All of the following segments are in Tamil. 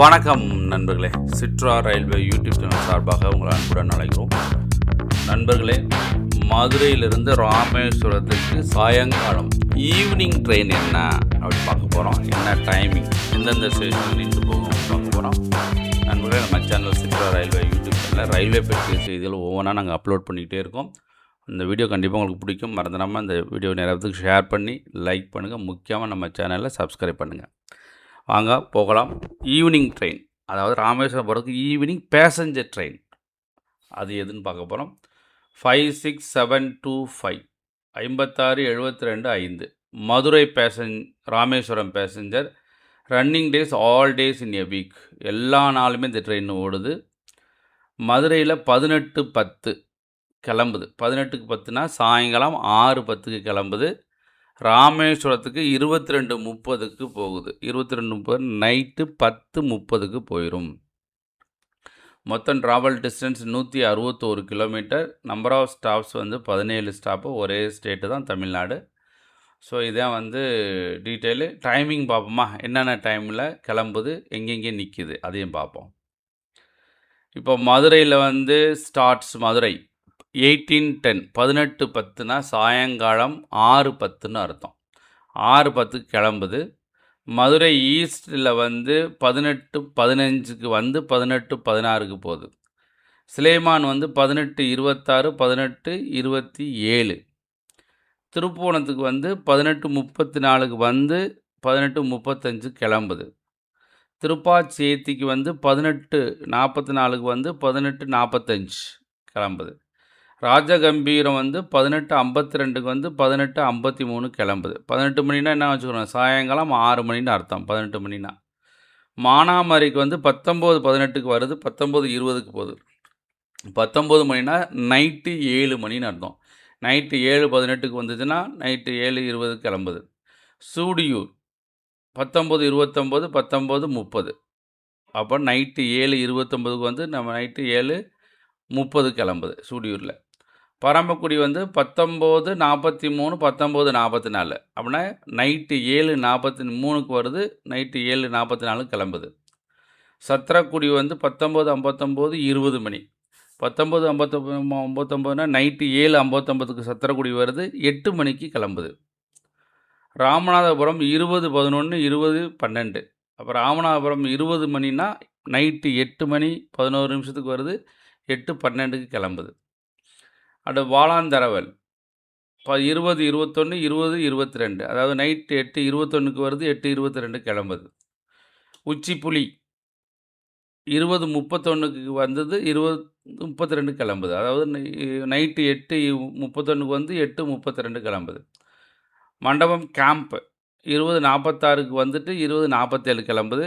வணக்கம் நண்பர்களே. சிட்ரா ரயில்வே யூடியூப் சேனல் சார்பாக உங்களை அன்புடன் அழைக்கிறோம். நண்பர்களே மதுரையிலிருந்து ராமேஸ்வரத்துக்கு சாயங்காலம் ஈவினிங் ட்ரெயின் என்ன அப்படி பார்க்க போகிறோம் என்ன டைமிங் எந்தெந்த ஸ்டேஷன் நின்று போகும் பார்க்க போகிறோம் நண்பர்களே நம்ம சேனல் சிட்ரா ரயில்வே யூடியூப் சேனலில் ரயில்வே பற்றிய செய்திகள் ஒவ்வொன்றா நாங்கள் அப்லோட் பண்ணிக்கிட்டே இருக்கோம். இந்த வீடியோ கண்டிப்பாக உங்களுக்கு பிடிக்கும். மறந்துடாமல் இந்த வீடியோ நேரத்துக்கு ஷேர் பண்ணி லைக் பண்ணுங்கள் முக்கியமாக நம்ம சேனலில் சப்ஸ்கிரைப் பண்ணுங்கள் வாங்க போகலாம். ஈவினிங் ட்ரெயின் அதாவது ராமேஸ்வரம் போகிறதுக்கு ஈவினிங் பேசஞ்சர் ட்ரெயின் அது எதுன்னு பார்க்க போகிறோம் five six seven two five ஐம்பத்தாறு எழுபத்தி ரெண்டு ஐந்து. Madurai passenger Rameswaram passenger running days all days in a week எல்லா நாளுமே இந்த ட்ரெயின் ஓடுது. மதுரையில் பதினெட்டு பத்து கிளம்புது. பதினெட்டுக்கு பத்துனா சாயங்காலம் ஆறு பத்துக்கு கிளம்புது. ராமேஸ்வரத்துக்கு இருபத்தி ரெண்டு முப்பதுக்கு போகுது. இருபத்தி ரெண்டு முப்பது நைட்டு பத்து முப்பதுக்கு போயிடும் மொத்தம் ட்ராவல் டிஸ்டன்ஸ் நூற்றி அறுபத்தோரு கிலோமீட்டர் நம்பர் ஆஃப் ஸ்டாப்ஸ் வந்து பதினேழு ஸ்டாப்பு ஒரே ஸ்டேட்டு தான் தமிழ்நாடு. ஸோ இதான் வந்து டீட்டெயிலு டைமிங் பார்ப்போமா? என்னென்ன டைமில் கிளம்புது? எங்கெங்கே நிற்கிது அதையும் பார்ப்போம். இப்போ மதுரையில் வந்து ஸ்டார்ட்ஸ் மதுரை. எயிட்டீன் டென் பதினெட்டு பத்துனா சாயங்காலம் ஆறு பத்துன்னு அர்த்தம். ஆறு பத்துக்கு கிளம்புது. மதுரை ஈஸ்டில் வந்து பதினெட்டு பதினஞ்சுக்கு வந்து பதினெட்டு பதினாறுக்கு போகுது. சிலேமான் வந்து பதினெட்டு இருபத்தாறு பதினெட்டு இருபத்தி ஏழு. திருப்போணத்துக்கு வந்து பதினெட்டு முப்பத்தி நாலுக்கு வந்து பதினெட்டு முப்பத்தஞ்சு கிளம்புது. திருப்பாச்சேத்திக்கு வந்து பதினெட்டு நாற்பத்தி நாலுக்கு வந்து பதினெட்டு நாற்பத்தஞ்சு கிளம்புது. ராஜகம்பீரம் வந்து பதினெட்டு ஐம்பத்தி ரெண்டுக்கு வந்து பதினெட்டு ஐம்பத்தி மூணு கிளம்புது. பதினெட்டு மணினா என்ன வச்சுக்கணும் சாயங்காலம் ஆறு மணின்னு அர்த்தம் பதினெட்டு மணினா மானாமரிக்கு வந்து பத்தொம்போது பதினெட்டுக்கு வருது பத்தொம்போது இருபதுக்கு போகுது. பத்தொம்போது மணினா நைட்டு ஏழு மணின்னு அர்த்தம். நைட்டு ஏழு பதினெட்டுக்கு வந்துச்சுன்னா நைட்டு ஏழு இருபது கிளம்புது. சூடியூர் பத்தொம்போது இருபத்தொம்போது பத்தொம்போது முப்பது. அப்போ நைட்டு ஏழு இருபத்தொம்போதுக்கு வந்து நம்ம நைட்டு ஏழு முப்பது கிளம்புது சூடியூரில். பரமக்குடி வந்து பத்தொம்போது நாற்பத்தி மூணு பத்தொம்போது நாற்பத்தி நாலு. அப்படின்னா நைட்டு ஏழு நாற்பத்தி மூணுக்கு வருது நைட்டு ஏழு நாற்பத்தி நாலு கிளம்புது. சத்திரக்குடி வந்து பத்தொம்போது ஐம்பத்தொம்போது இருபது மணி. பத்தொம்போது ஐம்பத்தொம்பது ஐம்பத்தொம்போதுனா நைட்டு ஏழு ஐம்பத்தொம்பதுக்கு சத்திரக்குடி வருது எட்டு மணிக்கு கிளம்புது. ராமநாதபுரம் இருபது பதினொன்று இருபது பன்னெண்டு. அப்போ ராமநாதபுரம் இருபது மணினா நைட்டு எட்டு மணி பதினோரு நிமிஷத்துக்கு வருது எட்டு பன்னெண்டுக்கு கிளம்புது. அடுத்து வாழாந்தரவல் இப்போ இருபது இருபத்தொன்று இருபது இருபத்தி ரெண்டு அதாவது நைட்டு எட்டு இருபத்தொன்றுக்கு வருது எட்டு இருபத்தி ரெண்டு கிளம்புது. உச்சிப்புலி. இருபது முப்பத்தொன்றுக்கு வந்தது இருபது முப்பத்தி ரெண்டு கிளம்புது. அதாவது நைட்டு எட்டு முப்பத்தொன்றுக்கு வந்து எட்டு முப்பத்தி ரெண்டு கிளம்புது. மண்டபம் கேம்ப்பு இருபது நாற்பத்தாறுக்கு வந்துட்டு இருபது நாற்பத்தேழு கிளம்புது.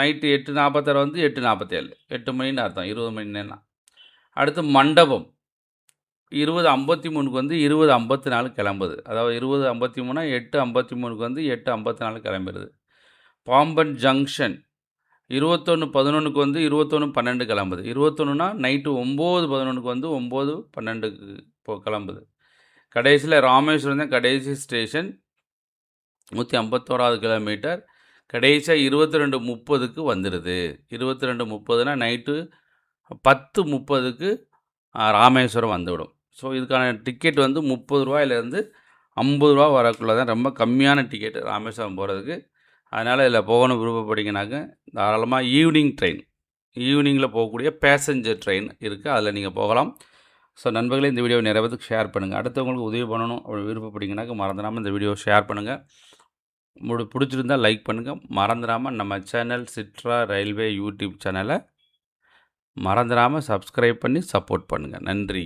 நைட்டு எட்டு நாற்பத்தாறு வந்து எட்டு நாற்பத்தேழு எட்டு மணின்னு அர்த்தம் இருபது மணி நேரம் அடுத்து மண்டபம். இருபது ஐம்பத்தி மூணுக்கு வந்து இருபது ஐம்பத்தி நாலு கிளம்புது. அதாவது இருபது ஐம்பத்தி மூணா எட்டு ஐம்பத்தி மூணுக்கு வந்து எட்டு ஐம்பத்தி நாலு கிளம்பிடுது பாம்பன் ஜங்ஷன் இருபத்தொன்று பதினொன்றுக்கு வந்து இருபத்தொன்று பன்னெண்டு கிளம்புது. இருபத்தொன்றுனா நைட்டு ஒம்பது பதினொன்றுக்கு வந்து ஒம்பது பன்னெண்டுக்கு இப்போ கிளம்புது. கடைசியில் ராமேஸ்வரம் தான் கடைசி ஸ்டேஷன். நூற்றி ஐம்பத்தோராது கிலோமீட்டர். கடைசியாக இருபத்தி ரெண்டு முப்பதுக்கு வந்துடுது இருபத்தி ரெண்டு முப்பதுனால் நைட்டு பத்து முப்பதுக்கு ராமேஸ்வரம் வந்துவிடும். ஸோ இதுக்கான டிக்கெட் வந்து முப்பது ரூபாயிலேருந்து ஐம்பது ரூபா வரக்குள்ளே தான் ரொம்ப கம்மியான டிக்கெட் ராமேஸ்வரம் போகிறதுக்கு. அதனால் இதில் போகணும் விருப்பப்பட்டீங்கன்னாக்க தாராளமாக ஈவினிங் ட்ரெயின் ஈவினிங்கில் போகக்கூடிய பேசஞ்சர் ட்ரெயின் இருக்குது அதில் நீங்கள் போகலாம். ஸோ நண்பர்களே இந்த வீடியோ நிறைய பேருக்கு ஷேர் பண்ணுங்கள். அடுத்தவங்களுக்கு உதவி பண்ணணும் அப்படி விருப்பப்பட்டீங்கன்னாக்க மறந்துடாமல் இந்த வீடியோ ஷேர் பண்ணுங்கள். உங்களுக்கு பிடிச்சிருந்தால் லைக் பண்ணுங்கள். மறந்துடாமல் நம்ம சேனல் சிட்ரா ரயில்வே யூடியூப் சேனலை மறந்துடாமல் சப்ஸ்கிரைப் பண்ணி சப்போர்ட் பண்ணுங்கள். நன்றி.